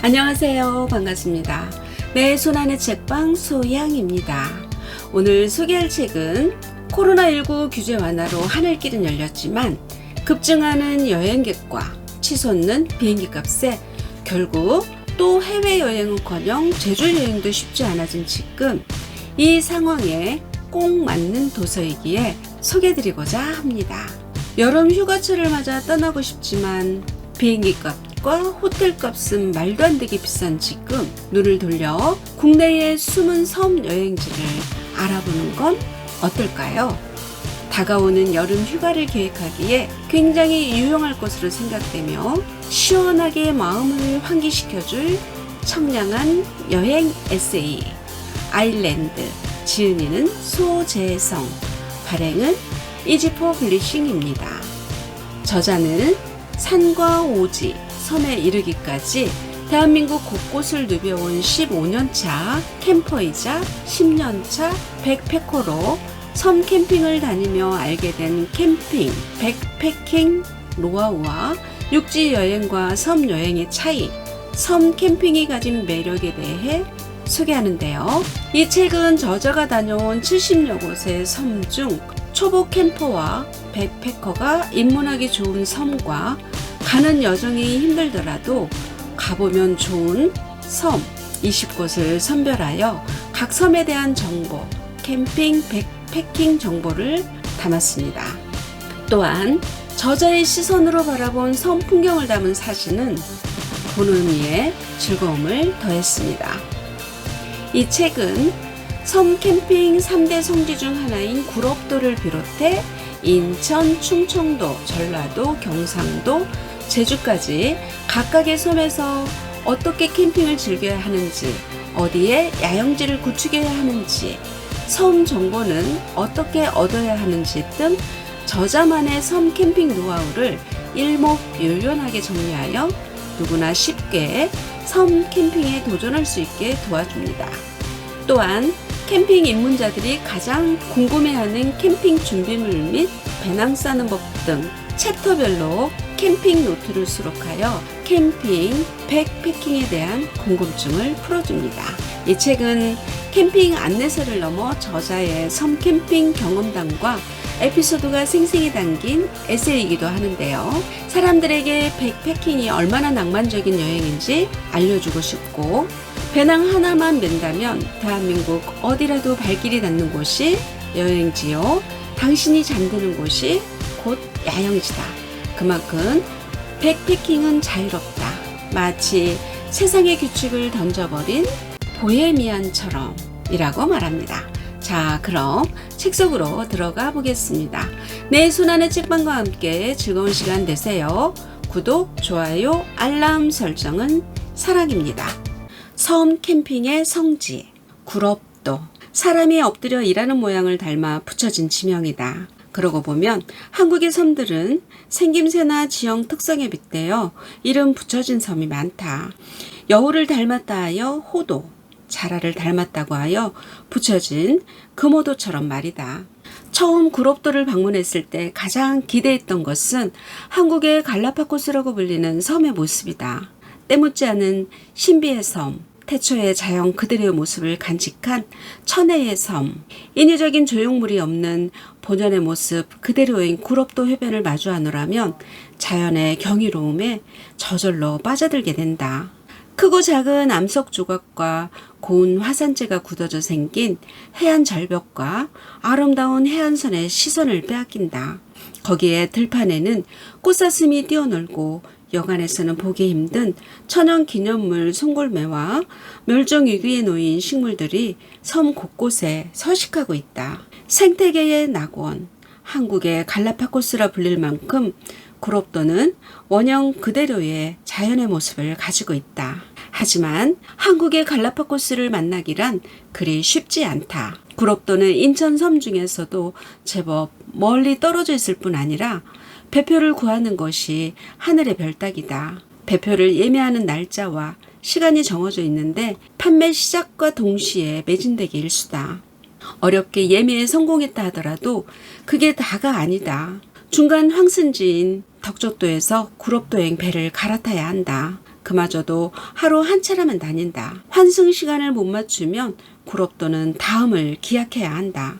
안녕하세요. 반갑습니다. 내 손안의 책방 소양입니다. 오늘 소개할 책은 코로나19 규제 완화로 하늘길은 열렸지만 급증하는 여행객과 치솟는 비행기 값에 결국 또 해외여행은커녕 제주 여행도 쉽지 않아진 지금 이 상황에 꼭 맞는 도서이기에 소개드리고자 합니다. 여름 휴가철을 맞아 떠나고 싶지만 비행기 값 과 호텔 값은 말도 안 되게 비싼 지금 눈을 돌려 국내의 숨은 섬 여행지를 알아보는 건 어떨까요? 다가오는 여름 휴가를 계획하기에 굉장히 유용할 것으로 생각되며 시원하게 마음을 환기시켜줄 청량한 여행 에세이 아일랜드 지은이는 소재성 발행은 이지포 블리싱입니다. 저자는 산과 오지, 섬에 이르기까지 대한민국 곳곳을 누벼온 15년차 캠퍼이자 10년차 백패커로 섬 캠핑을 다니며 알게 된 캠핑, 백패킹 노하우와 육지 여행과 섬 여행의 차이, 섬 캠핑이 가진 매력에 대해 소개하는데요. 이 책은 저자가 다녀온 70여 곳의 섬 중 초보 캠퍼와 백패커가 입문하기 좋은 섬과 가는 여정이 힘들더라도 가보면 좋은 섬 20곳을 선별하여 각 섬에 대한 정보, 캠핑, 백패킹 정보를 담았습니다. 또한 저자의 시선으로 바라본 섬 풍경을 담은 사진은 보는 이에 즐거움을 더했습니다. 이 책은 섬 캠핑 3대 성지 중 하나인 구럽도를 비롯해 인천, 충청도, 전라도, 경상도, 제주까지 각각의 섬에서 어떻게 캠핑을 즐겨야 하는지, 어디에 야영지를 구축해야 하는지, 섬 정보는 어떻게 얻어야 하는지 등 저자만의 섬 캠핑 노하우를 일목요연하게 정리하여 누구나 쉽게 섬 캠핑에 도전할 수 있게 도와줍니다. 또한 캠핑 입문자들이 가장 궁금해하는 캠핑 준비물 및 배낭 싸는 법 등 챕터별로 캠핑 노트를 수록하여 캠핑, 백패킹에 대한 궁금증을 풀어줍니다. 이 책은 캠핑 안내서를 넘어 저자의 섬 캠핑 경험담과 에피소드가 생생히 담긴 에세이이기도 하는데요. 사람들에게 백패킹이 얼마나 낭만적인 여행인지 알려주고 싶고, 배낭 하나만 맨다면 대한민국 어디라도 발길이 닿는 곳이 여행지요. 당신이 잠드는 곳이 곧 야영지다. 그만큼 백패킹은 자유롭다. 마치 세상의 규칙을 던져버린 보헤미안처럼 이라고 말합니다. 자, 그럼 책 속으로 들어가 보겠습니다. 내 손안의 책방과 함께 즐거운 시간 되세요. 구독, 좋아요, 알람 설정은 사랑입니다. 섬 캠핑의 성지, 구럽도. 사람이 엎드려 일하는 모양을 닮아 붙여진 지명이다. 그러고 보면 한국의 섬들은 생김새나 지형 특성에 빗대어 이름 붙여진 섬이 많다. 여우를 닮았다 하여 호도, 자라를 닮았다고 하여 붙여진 금호도처럼 말이다. 처음 구롭도를 방문했을 때 가장 기대했던 것은 한국의 갈라파고스라고 불리는 섬의 모습이다. 때묻지 않은 신비의 섬, 태초의 자연 그대로의 모습을 간직한 천혜의 섬, 인위적인 조형물이 없는 본연의 모습 그대로인 구럽도 해변을 마주하노라면 자연의 경이로움에 저절로 빠져들게 된다. 크고 작은 암석 조각과 고운 화산재가 굳어져 생긴 해안 절벽과 아름다운 해안선의 시선을 빼앗긴다. 거기에 들판에는 꽃사슴이 뛰어놀고 여간에서는 보기 힘든 천연 기념물 송골매와 멸종 위기에 놓인 식물들이 섬 곳곳에 서식하고 있다. 생태계의 낙원, 한국의 갈라파고스라 불릴 만큼 구롭도는 원형 그대로의 자연의 모습을 가지고 있다. 하지만 한국의 갈라파고스를 만나기란 그리 쉽지 않다. 구롭도는 인천 섬 중에서도 제법 멀리 떨어져 있을 뿐 아니라 배표를 구하는 것이 하늘의 별따기다. 배표를 예매하는 날짜와 시간이 정해져 있는데 판매 시작과 동시에 매진되기 일수다. 어렵게 예매에 성공했다 하더라도 그게 다가 아니다. 중간 황슨지인 덕적도에서 구롭도행 배를 갈아타야 한다. 그마저도 하루 한 차라만 다닌다. 환승 시간을 못 맞추면 구롭도는 다음을 기약해야 한다.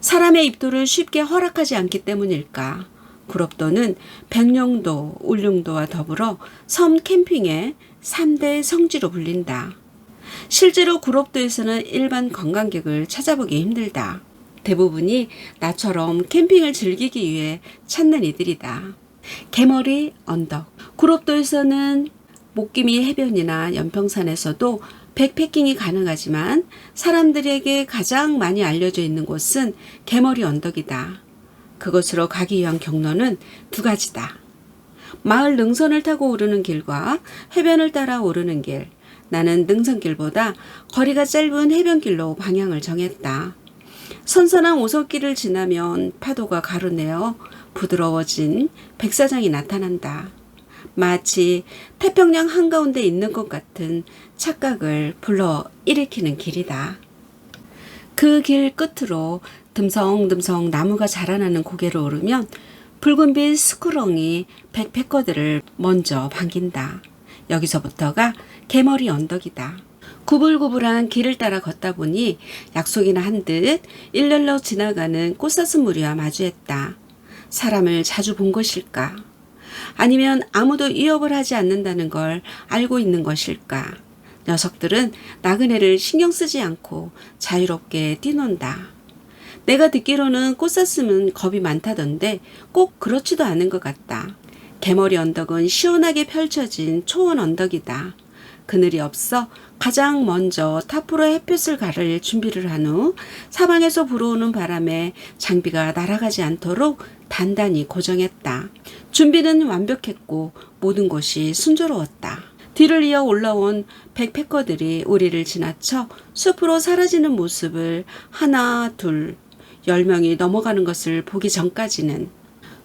사람의 입도를 쉽게 허락하지 않기 때문일까? 구롭도는 백령도, 울릉도와 더불어 섬 캠핑의 3대 성지로 불린다. 실제로 구롭도에서는 일반 관광객을 찾아보기 힘들다. 대부분이 나처럼 캠핑을 즐기기 위해 찾는 이들이다. 개머리 언덕. 구롭도에서는 목기미 해변이나 연평산에서도 백패킹이 가능하지만 사람들에게 가장 많이 알려져 있는 곳은 개머리 언덕이다. 그곳으로 가기 위한 경로는 두 가지다. 마을 능선을 타고 오르는 길과 해변을 따라 오르는 길. 나는 능선길보다 거리가 짧은 해변길로 방향을 정했다. 선선한 오솔길을 지나면 파도가 가루내어 부드러워진 백사장이 나타난다. 마치 태평양 한가운데 있는 것 같은 착각을 불러 일으키는 길이다. 그 길 끝으로 듬성듬성 나무가 자라나는 고개를 오르면 붉은빛 스쿠렁이 백패커들을 먼저 반긴다. 여기서부터가 개머리 언덕이다. 구불구불한 길을 따라 걷다 보니 약속이나 한 듯 일렬로 지나가는 꽃사슴 무리와 마주했다. 사람을 자주 본 것일까? 아니면 아무도 위협을 하지 않는다는 걸 알고 있는 것일까? 녀석들은 나그네를 신경 쓰지 않고 자유롭게 뛰논다. 내가 듣기로는 꽃사슴은 겁이 많다던데 꼭 그렇지도 않은 것 같다. 개머리 언덕은 시원하게 펼쳐진 초원 언덕이다. 그늘이 없어 가장 먼저 탑으로 햇볕을 가릴 준비를 한 후 사방에서 불어오는 바람에 장비가 날아가지 않도록 단단히 고정했다. 준비는 완벽했고 모든 것이 순조로웠다. 뒤를 이어 올라온 백패커들이 우리를 지나쳐 숲으로 사라지는 모습을 하나, 둘, 열 명이 넘어가는 것을 보기 전까지는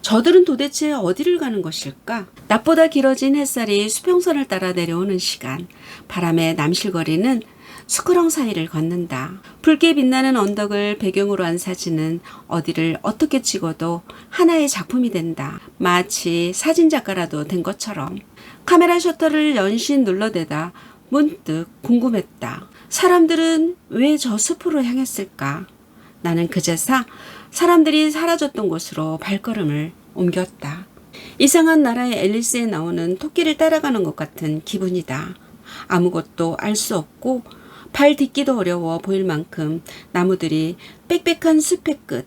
저들은 도대체 어디를 가는 것일까? 낮보다 길어진 햇살이 수평선을 따라 내려오는 시간, 바람에 남실거리는 수크렁 사이를 걷는다. 붉게 빛나는 언덕을 배경으로 한 사진은 어디를 어떻게 찍어도 하나의 작품이 된다. 마치 사진작가라도 된 것처럼. 카메라 셔터를 연신 눌러대다 문득 궁금했다. 사람들은 왜 저 숲으로 향했을까? 나는 그제서 사람들이 사라졌던 곳으로 발걸음을 옮겼다. 이상한 나라의 앨리스에 나오는 토끼를 따라가는 것 같은 기분이다. 아무것도 알 수 없고 발 딛기도 어려워 보일 만큼 나무들이 빽빽한 숲의 끝.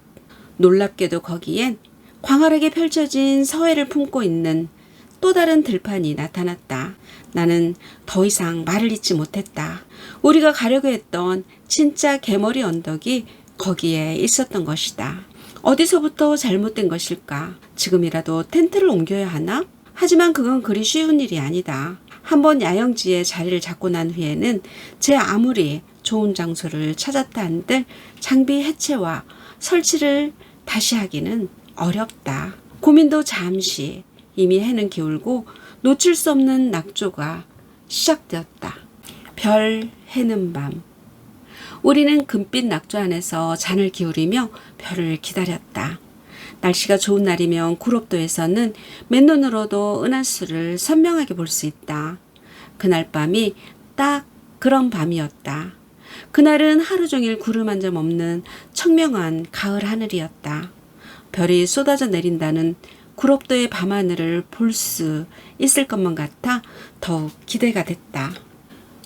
놀랍게도 거기엔 광활하게 펼쳐진 서해를 품고 있는 또 다른 들판이 나타났다. 나는 더 이상 말을 잇지 못했다. 우리가 가려고 했던 진짜 개머리 언덕이 거기에 있었던 것이다. 어디서부터 잘못된 것일까? 지금이라도 텐트를 옮겨야 하나? 하지만 그건 그리 쉬운 일이 아니다. 한번 야영지에 자리를 잡고 난 후에는 제 아무리 좋은 장소를 찾았다 한들 장비 해체와 설치를 다시 하기는 어렵다. 고민도 잠시 이미 해는 기울고 놓칠 수 없는 낙조가 시작되었다. 별 해는 밤. 우리는 금빛 낙조 안에서 잔을 기울이며 별을 기다렸다. 날씨가 좋은 날이면 구롭도에서는 맨눈으로도 은하수를 선명하게 볼 수 있다. 그날 밤이 딱 그런 밤이었다. 그날은 하루 종일 구름 한 점 없는 청명한 가을 하늘이었다. 별이 쏟아져 내린다는 구롭도의 밤하늘을 볼 수 있을 것만 같아 더욱 기대가 됐다.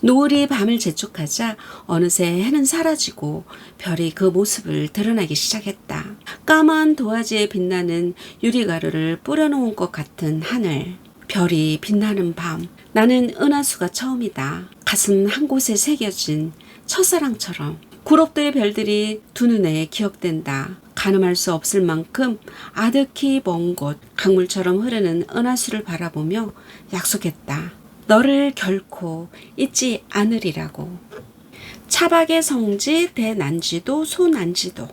노을이 밤을 재촉하자 어느새 해는 사라지고 별이 그 모습을 드러내기 시작했다. 까만 도화지에 빛나는 유리가루를 뿌려놓은 것 같은 하늘. 별이 빛나는 밤. 나는 은하수가 처음이다. 가슴 한 곳에 새겨진 첫사랑처럼. 구롭도의 별들이 두 눈에 기억된다. 가늠할 수 없을 만큼 아득히 먼 곳 강물처럼 흐르는 은하수를 바라보며 약속했다. 너를 결코 잊지 않으리라고. 차박의 성지 대난지도 소난지도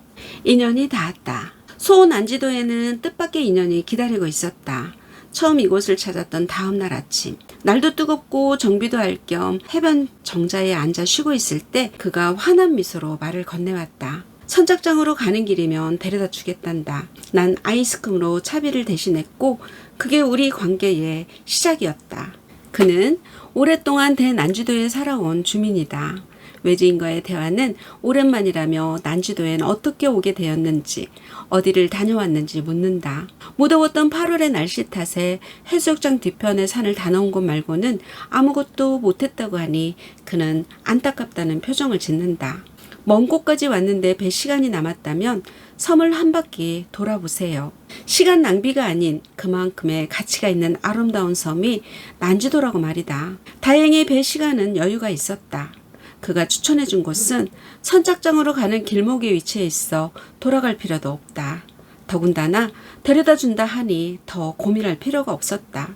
인연이 닿았다. 소난지도에는 뜻밖의 인연이 기다리고 있었다. 처음 이곳을 찾았던 다음 날 아침 날도 뜨겁고 정비도 할 겸 해변 정자에 앉아 쉬고 있을 때 그가 환한 미소로 말을 건네왔다. 선착장으로 가는 길이면 데려다 주겠단다. 난 아이스크림으로 차비를 대신했고 그게 우리 관계의 시작이었다. 그는 오랫동안 대난주도에 살아온 주민이다. 외지인과의 대화는 오랜만이라며 난주도엔 어떻게 오게 되었는지, 어디를 다녀왔는지 묻는다. 무더웠던 8월의 날씨 탓에 해수욕장 뒤편의 산을 다 넘은 곳 말고는 아무것도 못했다고 하니 그는 안타깝다는 표정을 짓는다. 먼 곳까지 왔는데 배 시간이 남았다면 섬을 한 바퀴 돌아보세요. 시간 낭비가 아닌 그만큼의 가치가 있는 아름다운 섬이 난주도라고 말이다. 다행히 배 시간은 여유가 있었다. 그가 추천해 준 곳은 선착장으로 가는 길목에 위치해 있어 돌아갈 필요도 없다. 더군다나 데려다 준다 하니 더 고민할 필요가 없었다.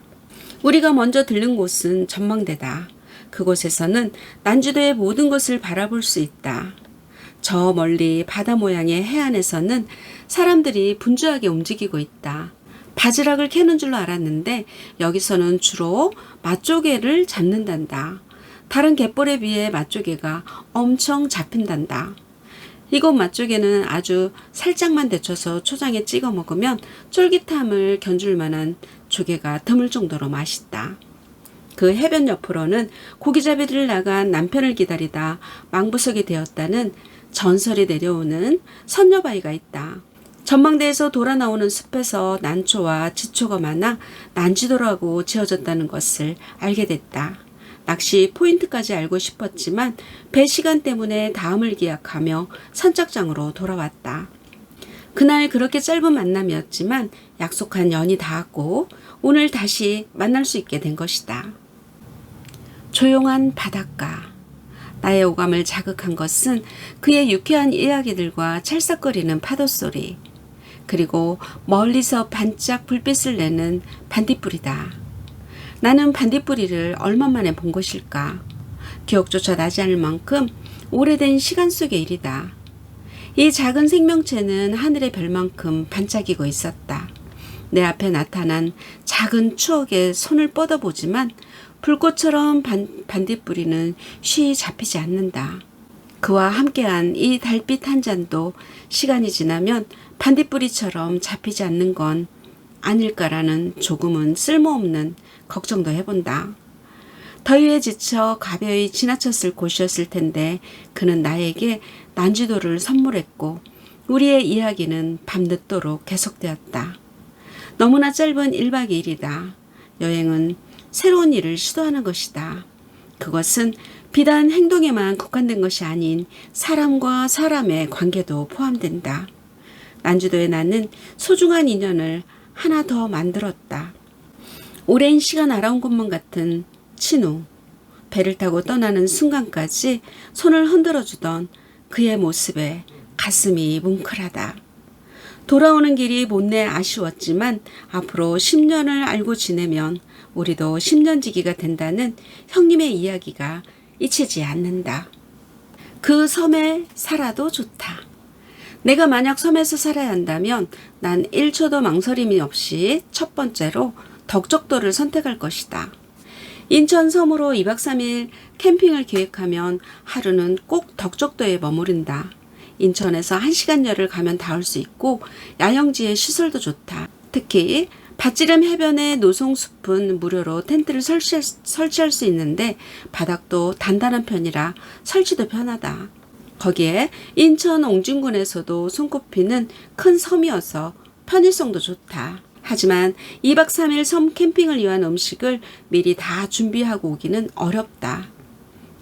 우리가 먼저 들른 곳은 전망대다. 그곳에서는 난주도의 모든 것을 바라볼 수 있다. 저 멀리 바다 모양의 해안에서는 사람들이 분주하게 움직이고 있다. 바지락을 캐는 줄로 알았는데 여기서는 주로 맛조개를 잡는단다. 다른 갯벌에 비해 맛조개가 엄청 잡힌단다. 이곳 맛조개는 아주 살짝만 데쳐서 초장에 찍어 먹으면 쫄깃함을 견줄 만한 조개가 드물 정도로 맛있다. 그 해변 옆으로는 고기잡이들 나간 남편을 기다리다 망부석이 되었다는 전설이 내려오는 선녀바위가 있다. 전망대에서 돌아 나오는 숲에서 난초와 지초가 많아 난지도라고 지어졌다는 것을 알게 됐다. 낚시 포인트까지 알고 싶었지만 배 시간 때문에 다음을 기약하며 선착장으로 돌아왔다. 그날 그렇게 짧은 만남이었지만 약속한 연이 닿았고 오늘 다시 만날 수 있게 된 것이다. 조용한 바닷가. 나의 오감을 자극한 것은 그의 유쾌한 이야기들과 찰싹거리는 파도 소리, 그리고 멀리서 반짝 불빛을 내는 반딧불이다. 나는 반딧불이를 얼마 만에 본 것일까? 기억조차 나지 않을 만큼 오래된 시간 속의 일이다. 이 작은 생명체는 하늘의 별만큼 반짝이고 있었다. 내 앞에 나타난 작은 추억에 손을 뻗어보지만 불꽃처럼 반, 반딧불이는 쉬이 잡히지 않는다. 그와 함께한 이 달빛 한 잔도 시간이 지나면 반딧불이처럼 잡히지 않는 건 아닐까라는 조금은 쓸모없는 걱정도 해본다. 더위에 지쳐 가벼이 지나쳤을 곳이었을 텐데 그는 나에게 난지도를 선물했고 우리의 이야기는 밤늦도록 계속되었다. 너무나 짧은 1박 2일이다. 여행은 새로운 일을 시도하는 것이다. 그것은 비단 행동에만 국한된 것이 아닌 사람과 사람의 관계도 포함된다. 난주도에 나는 소중한 인연을 하나 더 만들었다. 오랜 시간 알아온 것만 같은 친우. 배를 타고 떠나는 순간까지 손을 흔들어 주던 그의 모습에 가슴이 뭉클하다. 돌아오는 길이 못내 아쉬웠지만 앞으로 10년을 알고 지내면 우리도 10년지기가 된다는 형님의 이야기가 잊히지 않는다. 그 섬에 살아도 좋다. 내가 만약 섬에서 살아야 한다면 난 1초도 망설임이 없이 첫 번째로 덕적도를 선택할 것이다. 인천 섬으로 2박 3일 캠핑을 계획하면 하루는 꼭 덕적도에 머무른다. 인천에서 1시간여를 가면 닿을 수 있고 야영지의 시설도 좋다. 특히 밭지름 해변의 노송숲은 무료로 텐트를 설치할, 설치할 수 있는데 바닥도 단단한 편이라 설치도 편하다. 거기에 인천 옹진군에서도 손꼽히는 큰 섬이어서 편의성도 좋다. 하지만 2박 3일 섬 캠핑을 위한 음식을 미리 다 준비하고 오기는 어렵다.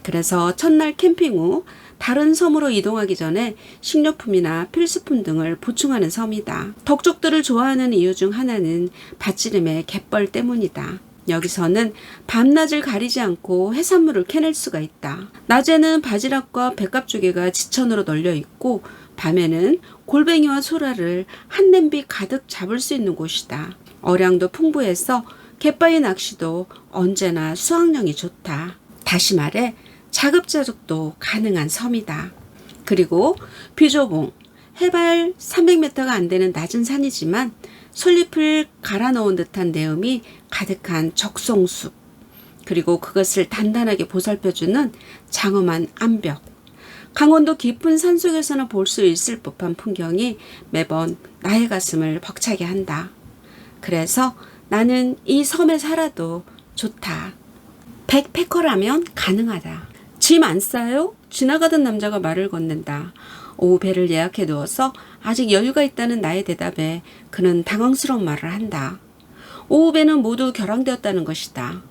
그래서 첫날 캠핑 후 다른 섬으로 이동하기 전에 식료품이나 필수품 등을 보충하는 섬이다. 덕족들을 좋아하는 이유 중 하나는 밭지름의 갯벌 때문이다. 여기서는 밤낮을 가리지 않고 해산물을 캐낼 수가 있다. 낮에는 바지락과 백갑조개가 지천으로 널려 있고 밤에는 골뱅이와 소라를 한 냄비 가득 잡을 수 있는 곳이다. 어량도 풍부해서 갯바위 낚시도 언제나 수확량이 좋다. 다시 말해 자급자족도 가능한 섬이다. 그리고 비조봉 해발 300m가 안 되는 낮은 산이지만 솔잎을 갈아 넣은 듯한 내음이 가득한 적송숲 그리고 그것을 단단하게 보살펴주는 장엄한 암벽 강원도 깊은 산 속에서는 볼 수 있을 법한 풍경이 매번 나의 가슴을 벅차게 한다. 그래서 나는 이 섬에 살아도 좋다. 백패커라면 가능하다. 짐 안 싸요? 지나가던 남자가 말을 건넨다. 오후 배를 예약해 두어서 아직 여유가 있다는 나의 대답에 그는 당황스러운 말을 한다. 오후 배는 모두 결항되었다는 것이다.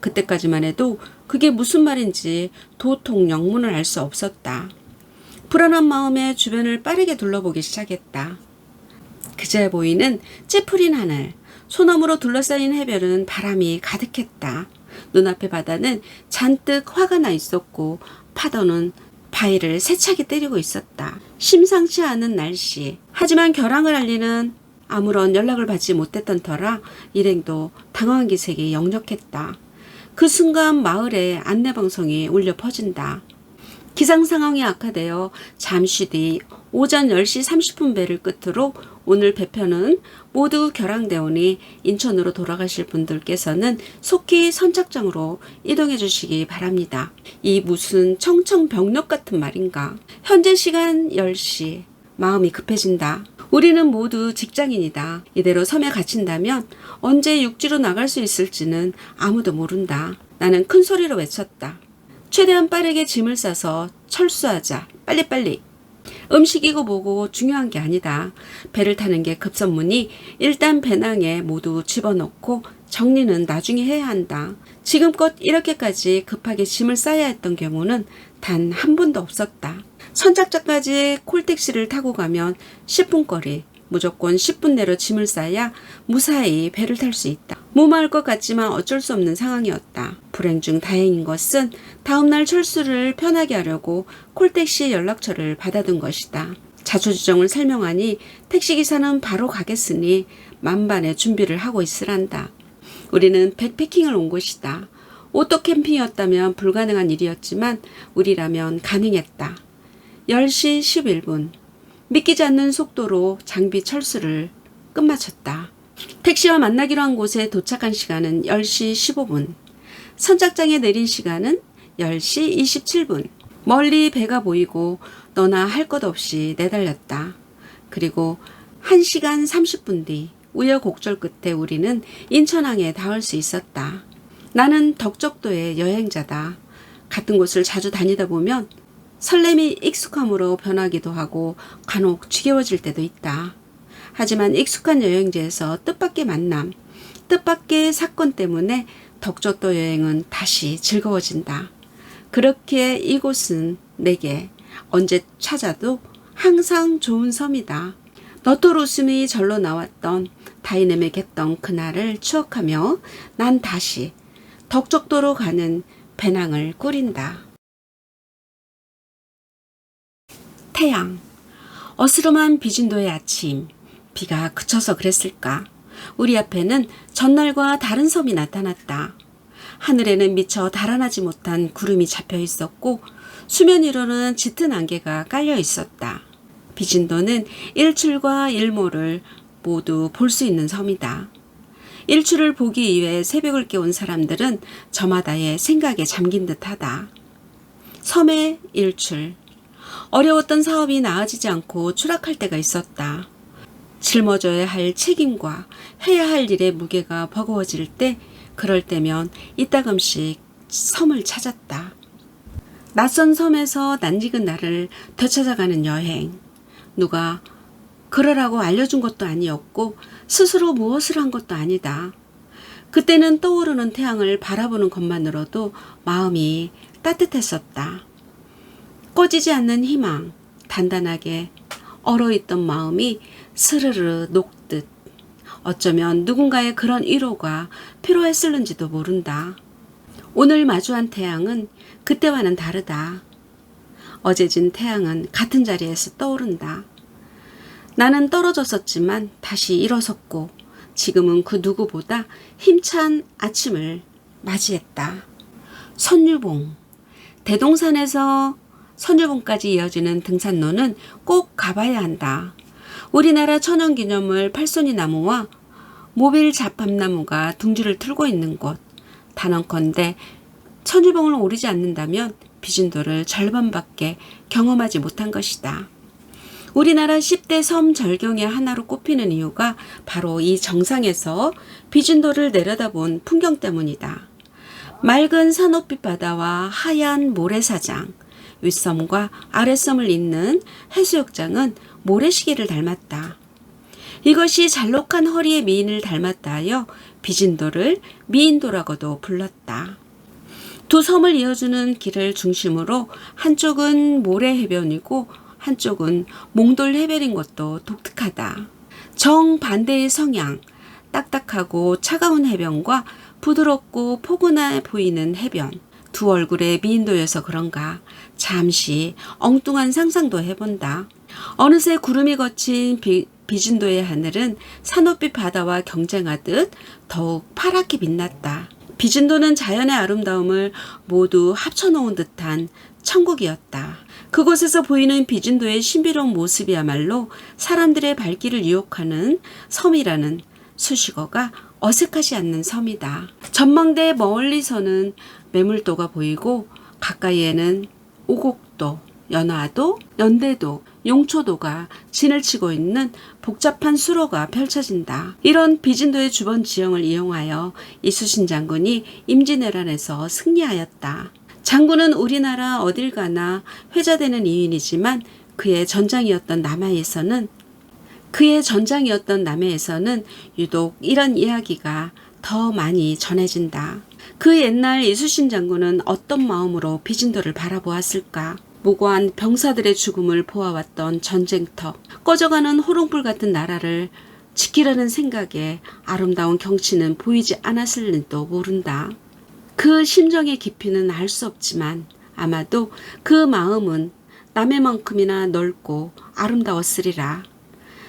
그때까지만 해도 그게 무슨 말인지 도통 영문을 알 수 없었다. 불안한 마음에 주변을 빠르게 둘러보기 시작했다. 그제 보이는 찌푸린 하늘, 소나무로 둘러싸인 해변은 바람이 가득했다. 눈앞의 바다는 잔뜩 화가 나 있었고 파도는 바위를 세차게 때리고 있었다. 심상치 않은 날씨. 하지만 결항을 알리는 아무런 연락을 받지 못했던 터라 일행도 당황한 기색이 역력했다. 그 순간 마을에 안내방송이 울려 퍼진다. 기상 상황이 악화되어 잠시 뒤 오전 10시 30분 배를 끝으로 오늘 배편은 모두 결항되오니 인천으로 돌아가실 분들께서는 속히 선착장으로 이동해 주시기 바랍니다. 이 무슨 청청병력 같은 말인가. 현재 시간 10시. 마음이 급해진다. 우리는 모두 직장인이다. 이대로 섬에 갇힌다면 언제 육지로 나갈 수 있을지는 아무도 모른다. 나는 큰 소리로 외쳤다. 최대한 빠르게 짐을 싸서 철수하자. 빨리빨리. 음식이고 뭐고 중요한 게 아니다. 배를 타는 게 급선무니 일단 배낭에 모두 집어넣고 정리는 나중에 해야 한다. 지금껏 이렇게까지 급하게 짐을 싸야 했던 경우는 단 한 번도 없었다. 선착장까지 콜택시를 타고 가면 10분 거리, 무조건 10분 내로 짐을 싸야 무사히 배를 탈 수 있다. 무마할 것 같지만 어쩔 수 없는 상황이었다. 불행 중 다행인 것은 다음날 철수를 편하게 하려고 콜택시 연락처를 받아둔 것이다. 자초지종을 설명하니 택시기사는 바로 가겠으니 만반의 준비를 하고 있으란다. 우리는 백패킹을 온 곳이다. 오토 캠핑이었다면 불가능한 일이었지만 우리라면 가능했다. 10시 11분. 믿기지 않는 속도로 장비 철수를 끝마쳤다. 택시와 만나기로 한 곳에 도착한 시간은 10시 15분. 선착장에 내린 시간은 10시 27분. 멀리 배가 보이고 너나 할 것 없이 내달렸다. 그리고 1시간 30분 뒤 우여곡절 끝에 우리는 인천항에 닿을 수 있었다. 나는 덕적도의 여행자다. 같은 곳을 자주 다니다 보면 설렘이 익숙함으로 변하기도 하고 간혹 지겨워질 때도 있다. 하지만 익숙한 여행지에서 뜻밖의 만남, 뜻밖의 사건 때문에 덕적도 여행은 다시 즐거워진다. 그렇게 이곳은 내게 언제 찾아도 항상 좋은 섬이다. 너털 웃음이 절로 나왔던 다이내믹 했던 그날을 추억하며 난 다시 덕적도로 가는 배낭을 꾸린다. 태양. 어스름한 비진도의 아침. 비가 그쳐서 그랬을까. 우리 앞에는 전날과 다른 섬이 나타났다. 하늘에는 미처 달아나지 못한 구름이 잡혀 있었고 수면 위로는 짙은 안개가 깔려 있었다. 비진도는 일출과 일모를 모두 볼 수 있는 섬이다. 일출을 보기 위해 새벽을 깨운 사람들은 저마다의 생각에 잠긴 듯하다. 섬의 일출. 어려웠던 사업이 나아지지 않고 추락할 때가 있었다. 짊어져야 할 책임과 해야 할 일의 무게가 버거워질 때, 그럴 때면 이따금씩 섬을 찾았다. 낯선 섬에서 낯익은 나를 되찾아가는 여행. 누가 그러라고 알려준 것도 아니었고 스스로 무엇을 한 것도 아니다. 그때는 떠오르는 태양을 바라보는 것만으로도 마음이 따뜻했었다. 꺼지지 않는 희망, 단단하게 얼어있던 마음이 스르르 녹듯 어쩌면 누군가의 그런 위로가 필요했을는지도 모른다. 오늘 마주한 태양은 그때와는 다르다. 어제 진 태양은 같은 자리에서 떠오른다. 나는 떨어졌었지만 다시 일어섰고 지금은 그 누구보다 힘찬 아침을 맞이했다. 선유봉. 대동산에서 선유봉까지 이어지는 등산로는 꼭 가봐야 한다. 우리나라 천연기념물 팔손이 나무와 모빌 잡합나무가 둥지를 틀고 있는 곳. 단언컨대 천유봉을 오르지 않는다면 비진도를 절반밖에 경험하지 못한 것이다. 우리나라 10대 섬 절경의 하나로 꼽히는 이유가 바로 이 정상에서 비진도를 내려다본 풍경 때문이다. 맑은 산호빛 바다와 하얀 모래사장, 윗섬과 아랫섬을 잇는 해수욕장은 모래시계를 닮았다. 이것이 잘록한 허리의 미인을 닮았다 하여 비진도를 미인도라고도 불렀다. 두 섬을 이어주는 길을 중심으로 한쪽은 모래 해변이고 한쪽은 몽돌 해변인 것도 독특하다. 정반대의 성향, 딱딱하고 차가운 해변과 부드럽고 포근해 보이는 해변. 두 얼굴의 미인도여서 그런가 잠시 엉뚱한 상상도 해본다. 어느새 구름이 거친 비, 비진도의 하늘은 산호빛 바다와 경쟁하듯 더욱 파랗게 빛났다. 비진도는 자연의 아름다움을 모두 합쳐놓은 듯한 천국이었다. 그곳에서 보이는 비진도의 신비로운 모습이야말로 사람들의 발길을 유혹하는 섬이라는 수식어가 어색하지 않는 섬이다. 전망대 멀리서는 매물도가 보이고 가까이에는 오곡도, 연화도, 연대도, 용초도가 진을 치고 있는 복잡한 수로가 펼쳐진다. 이런 비진도의 주변 지형을 이용하여 이수신 장군이 임진왜란에서 승리하였다. 장군은 우리나라 어딜 가나 회자되는 이인이지만 그의 전장이었던 남해에서는 그의 전장이었던 남해에서는 유독 이런 이야기가 더 많이 전해진다. 그 옛날 이수신 장군은 어떤 마음으로 비진도를 바라보았을까? 무고한 병사들의 죽음을 보아왔던 전쟁터, 꺼져가는 호롱불 같은 나라를 지키려는 생각에 아름다운 경치는 보이지 않았을지도 모른다. 그 심정의 깊이는 알 수 없지만 아마도 그 마음은 남해만큼이나 넓고 아름다웠으리라.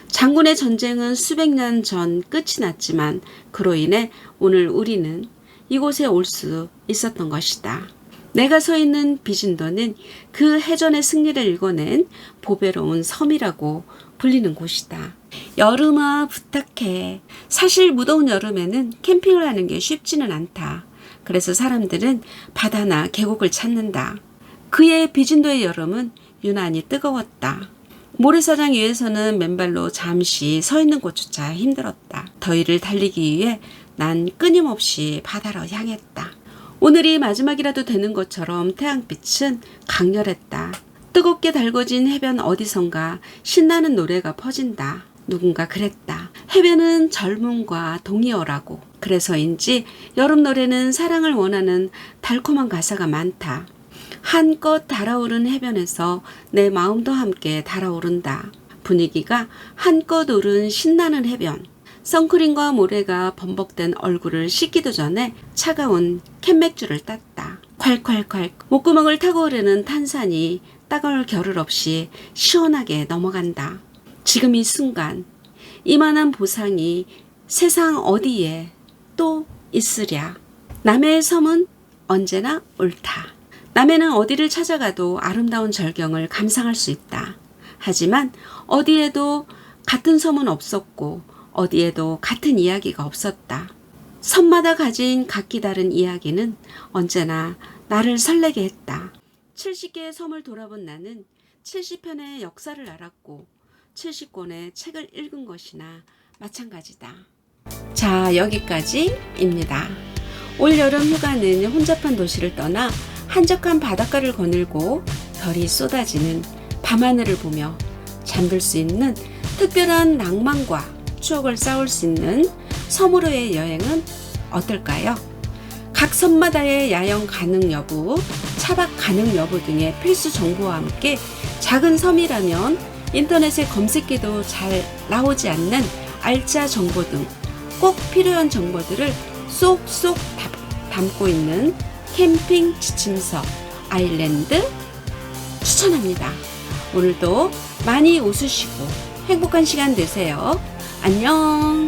장군의 전쟁은 수백 년 전 끝이 났지만 그로 인해 오늘 우리는 이곳에 올 수 있었던 것이다. 내가 서 있는 비진도는 그 해전의 승리를 일궈낸 보배로운 섬이라고 불리는 곳이다. 여름아 부탁해. 사실 무더운 여름에는 캠핑을 하는 게 쉽지는 않다. 그래서 사람들은 바다나 계곡을 찾는다. 그의 비진도의 여름은 유난히 뜨거웠다. 모래사장 위에서는 맨발로 잠시 서 있는 것조차 힘들었다. 더위를 달리기 위해 난 끊임없이 바다로 향했다. 오늘이 마지막이라도 되는 것처럼 태양빛은 강렬했다. 뜨겁게 달궈진 해변 어디선가 신나는 노래가 퍼진다. 누군가 그랬다. 해변은 젊음과 동의어라고. 그래서인지 여름 노래는 사랑을 원하는 달콤한 가사가 많다. 한껏 달아오른 해변에서 내 마음도 함께 달아오른다. 분위기가 한껏 오른 신나는 해변. 선크림과 모래가 범벅된 얼굴을 씻기도 전에 차가운 캔맥주를 땄다. 콸콸콸 목구멍을 타고 오르는 탄산이 따가울 겨를 없이 시원하게 넘어간다. 지금 이 순간 이만한 보상이 세상 어디에 또 있으랴. 남의 섬은 언제나 옳다. 남해는 어디를 찾아가도 아름다운 절경을 감상할 수 있다. 하지만 어디에도 같은 섬은 없었고 어디에도 같은 이야기가 없었다. 섬마다 가진 각기 다른 이야기는 언제나 나를 설레게 했다. 70개의 섬을 돌아본 나는 70편의 역사를 알았고 70권의 책을 읽은 것이나 마찬가지다. 자, 여기까지입니다. 올 여름 휴가는 혼잡한 도시를 떠나 한적한 바닷가를 거닐고 별이 쏟아지는 밤하늘을 보며 잠들 수 있는 특별한 낭만과 추억을 쌓을 수 있는 섬으로의 여행은 어떨까요? 각 섬마다의 야영 가능 여부, 차박 가능 여부 등의 필수 정보와 함께 작은 섬이라면 인터넷에 검색해도 잘 나오지 않는 알짜 정보 등 꼭 필요한 정보들을 쏙쏙 담고 있는 캠핑 지침서 아일랜드 추천합니다. 오늘도 많이 웃으시고 행복한 시간 되세요. 안녕!